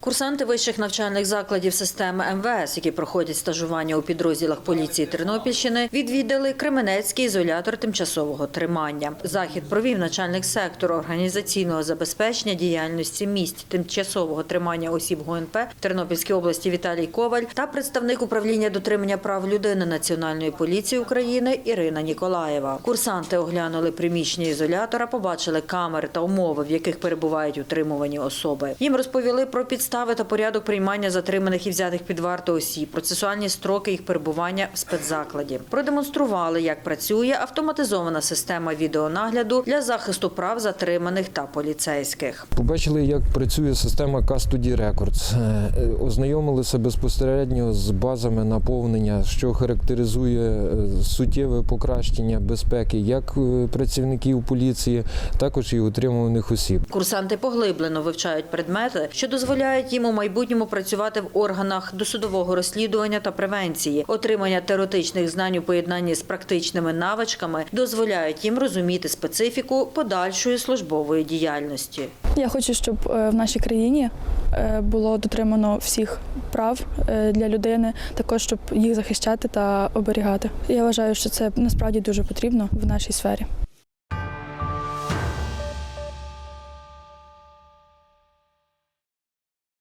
Курсанти вищих навчальних закладів системи МВС, які проходять стажування у підрозділах поліції Тернопільщини, відвідали Кременецький ізолятор тимчасового тримання. Захід провів начальник сектору організаційного забезпечення діяльності місць тимчасового тримання осіб ГУНП в Тернопільській області Віталій Коваль та представник управління дотримання прав людини Національної поліції України Ірина Ніколаєва. Курсанти оглянули приміщення ізолятора, побачили камери та умови, в яких перебувають утримувані особи. Їм розповіли про підстави та порядок приймання затриманих і взятих під варту осіб, процесуальні строки їх перебування в спецзакладі. Продемонстрували, як працює автоматизована система відеонагляду для захисту прав затриманих та поліцейських. Побачили, як працює система Custody Records. Е, е, Ознайомилися безпосередньо з базами наповнення, що характеризує е, суттєве покращення безпеки як працівників поліції, також і утримуваних осіб. Курсанти поглиблено вивчають предмети, що дозволяють їм у майбутньому працювати в органах досудового розслідування та превенції. Отримання теоретичних знань у поєднанні з практичними навичками дозволяють їм розуміти специфіку подальшої службової діяльності. Я хочу, щоб е, в нашій країні е, було дотримано всіх прав е, для людини, також щоб їх захищати та оберігати. Я вважаю, що це насправді дуже потрібно в нашій сфері.